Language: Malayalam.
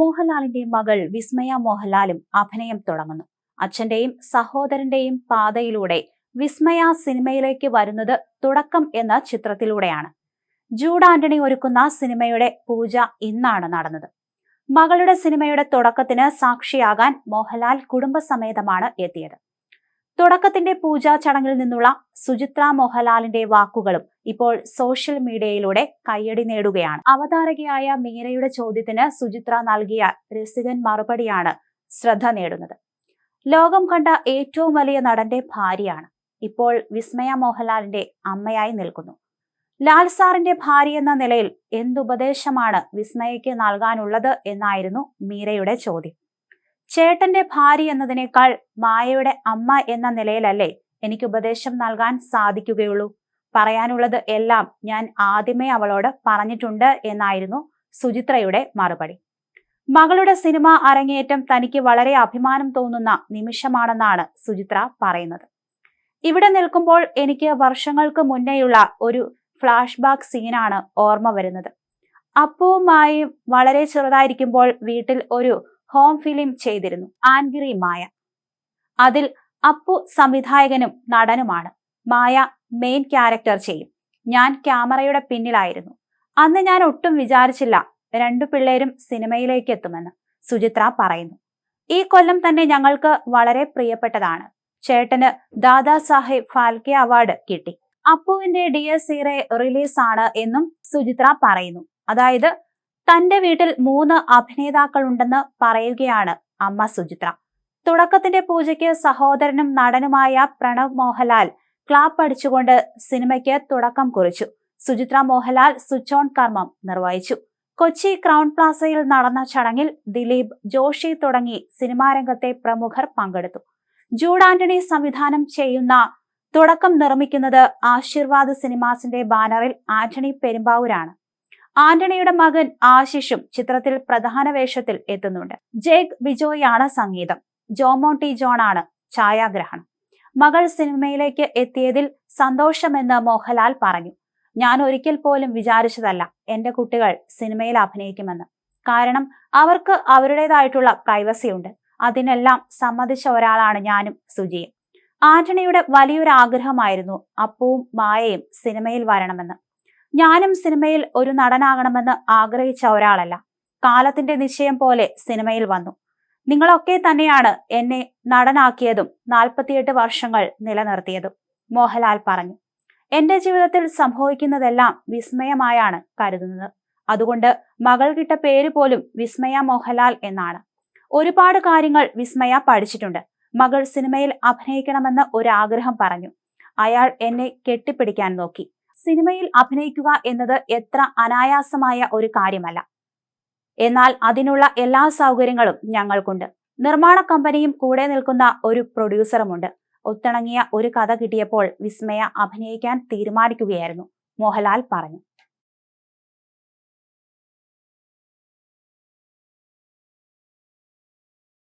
മോഹൻലാലിന്റെ മകൾ വിസ്മയ മോഹൻലാലും അഭിനയം തുടങ്ങുന്നു. അച്ഛന്റെയും സഹോദരന്റെയും പാതയിലൂടെ വിസ്മയ സിനിമയിലേക്ക് വരുന്നത് തുടക്കം എന്ന ചിത്രത്തിലൂടെയാണ്. ജൂഡ് ആന്റണി ഒരുക്കുന്ന സിനിമയുടെ പൂജ ഇന്നാണ് നടന്നത്. മകളുടെ സിനിമയുടെ തുടക്കത്തിന് സാക്ഷിയാകാൻ മോഹൻലാൽ കുടുംബസമേതമാണ് എത്തിയത്. തുടക്കത്തിന്റെ പൂജാ ചടങ്ങിൽ നിന്നുള്ള സുചിത്ര മോഹൻലാലിന്റെ വാക്കുകളും ഇപ്പോൾ സോഷ്യൽ മീഡിയയിലൂടെ കയ്യടി നേടുകയാണ്. അവതാരകയായ മീരയുടെ ചോദ്യത്തിന് സുചിത്ര നൽകിയ രസികൻ മറുപടിയാണ് ശ്രദ്ധ നേടുന്നത്. ലോകം കണ്ട ഏറ്റവും വലിയ നടന്റെ ഭാര്യയാണ്. ഇപ്പോൾ വിസ്മയ മോഹൻലാലിന്റെ അമ്മയായി നിൽക്കുന്നു. ലാൽ സാറിന്റെ ഭാര്യ എന്ന നിലയിൽ എന്തുപദേശമാണ് വിസ്മയയ്ക്ക് നൽകാനുള്ളത് എന്നായിരുന്നു മീരയുടെ ചോദ്യം. ചേട്ടന്റെ ഭാര്യ എന്നതിനേക്കാൾ മായയുടെ അമ്മ എന്ന നിലയിലല്ലേ എനിക്ക് ഉപദേശം നൽകാൻ സാധിക്കുകയുള്ളൂ. പറയാനുള്ളത് എല്ലാം ഞാൻ ആദ്യമേ അവളോട് പറഞ്ഞിട്ടുണ്ട് എന്നായിരുന്നു സുചിത്രയുടെ മറുപടി. മകളുടെ സിനിമ അരങ്ങേറ്റം തനിക്ക് വളരെ അഭിമാനം തോന്നുന്ന നിമിഷമാണെന്നാണ് സുചിത്ര പറയുന്നത്. ഇവിടെ നിൽക്കുമ്പോൾ എനിക്ക് വർഷങ്ങൾക്ക് മുന്നേയുള്ള ഒരു ഫ്ലാഷ് ബാക്ക് സീനാണ് ഓർമ്മ വരുന്നത്. അപ്പുവുമായി വളരെ ചെറുതായിരിക്കുമ്പോൾ വീട്ടിൽ ഒരു ഹോം ഫിലിം ചെയ്തിരുന്നു. ആൻഗിറി മായ. അതിൽ അപ്പു സംവിധായകനും നടനുമാണ്. മായ മെയിൻ ക്യാരക്ടർ ചെയ്യും. ഞാൻ ക്യാമറയുടെ പിന്നിലായിരുന്നു. അന്ന് ഞാൻ ഒട്ടും വിചാരിച്ചില്ല രണ്ടു പിള്ളേരും സിനിമയിലേക്ക് എത്തുമെന്ന് സുചിത്ര പറയുന്നു. ഈ കൊല്ലം തന്നെ ഞങ്ങൾക്ക് വളരെ പ്രിയപ്പെട്ടതാണ്. ചേട്ടന് ദാദാ സാഹേബ് ഫാൽക്കെ അവാർഡ് കിട്ടി. അപ്പുവിന്റെ ഡി എസ് ഇറെ റിലീസാണ് എന്നും സുചിത്ര പറയുന്നു. അതായത് തന്റെ വീട്ടിൽ മൂന്ന് അഭിനേതാക്കളുണ്ടെന്ന് പറയുകയാണ് അമ്മ സുചിത്ര. തുടക്കത്തിന്റെ പൂജയ്ക്ക് സഹോദരനും നടനുമായ പ്രണവ് മോഹൻലാൽ ക്ലാപ്പ് അടിച്ചുകൊണ്ട് സിനിമയ്ക്ക് തുടക്കം കുറിച്ചു. സുചിത്ര മോഹൻലാൽ സ്വിച്ച് ഓൺ കർമ്മം നിർവഹിച്ചു. കൊച്ചി ക്രൗൺ പ്ലാസയിൽ നടന്ന ചടങ്ങിൽ ദിലീപ് ജോഷി തുടങ്ങി സിനിമാരംഗത്തെ പ്രമുഖർ പങ്കെടുത്തു. ജൂഡ് ആന്റണി സംവിധാനം ചെയ്യുന്ന തുടക്കം നിർമ്മിക്കുന്നത് ആശീർവാദ് സിനിമാസിന്റെ ബാനറിൽ ആന്റണി പെരുമ്പാവൂരാണ്. ആന്റണിയുടെ മകൻ ആശിഷും ചിത്രത്തിൽ പ്രധാന വേഷത്തിൽ എത്തുന്നുണ്ട്. ജേക്ക് ബിജോയാണ് സംഗീതം. ജോമോണ്ടി ആണ് ഛായാഗ്രഹണം. മകൾ സിനിമയിലേക്ക് എത്തിയതിൽ സന്തോഷമെന്ന് മോഹൻലാൽ പറഞ്ഞു. ഞാൻ ഒരിക്കൽ പോലും വിചാരിച്ചതല്ല എന്റെ കുട്ടികൾ സിനിമയിൽ അഭിനയിക്കുമെന്ന്. കാരണം അവർക്ക് അവരുടേതായിട്ടുള്ള പ്രൈവസി ഉണ്ട്. അതിനെല്ലാം സമ്മതിച്ച ഒരാളാണ് ഞാനും സുജിയും. ആന്റണിയുടെ വലിയൊരു ആഗ്രഹമായിരുന്നു അപ്പുവും മായയും സിനിമയിൽ വരണമെന്ന്. ഞാനും സിനിമയിൽ ഒരു നടനാകണമെന്ന് ആഗ്രഹിച്ച ഒരാളല്ല. കാലത്തിന്റെ നിശ്ചയം പോലെ സിനിമയിൽ വന്നു. നിങ്ങളൊക്കെ തന്നെയാണ് എന്നെ നടനാക്കിയതും നാൽപ്പത്തിയെട്ട് വർഷങ്ങൾ നിലനിർത്തിയതും മോഹൻലാൽ പറഞ്ഞു. എന്റെ ജീവിതത്തിൽ സംഭവിക്കുന്നതെല്ലാം വിസ്മയമായാണ് കരുതുന്നത്. അതുകൊണ്ട് മകൾ കിട്ട പേര് പോലും വിസ്മയ മോഹൻലാൽ എന്നാണ്. ഒരുപാട് കാര്യങ്ങൾ വിസ്മയ പഠിച്ചിട്ടുണ്ട്. മകൾ സിനിമയിൽ അഭിനയിക്കണമെന്ന് ഒരാഗ്രഹം പറഞ്ഞു. അയാൾ എന്നെ കെട്ടിപ്പിടിക്കാൻ നോക്കി. സിനിമയിൽ അഭിനയിക്കുക എന്നത് എത്ര അനായാസമായ ഒരു കാര്യമല്ല. എന്നാൽ അതിനുള്ള എല്ലാ സൗകര്യങ്ങളും ഞങ്ങൾക്കുണ്ട്. നിർമ്മാണ കമ്പനിയും കൂടെ നിൽക്കുന്ന ഒരു പ്രൊഡ്യൂസറുമുണ്ട്. ഒത്തിണങ്ങിയ ഒരു കഥ കിട്ടിയപ്പോൾ വിസ്മയ അഭിനയിക്കാൻ തീരുമാനിക്കുകയായിരുന്നു മോഹൻലാൽ പറഞ്ഞു.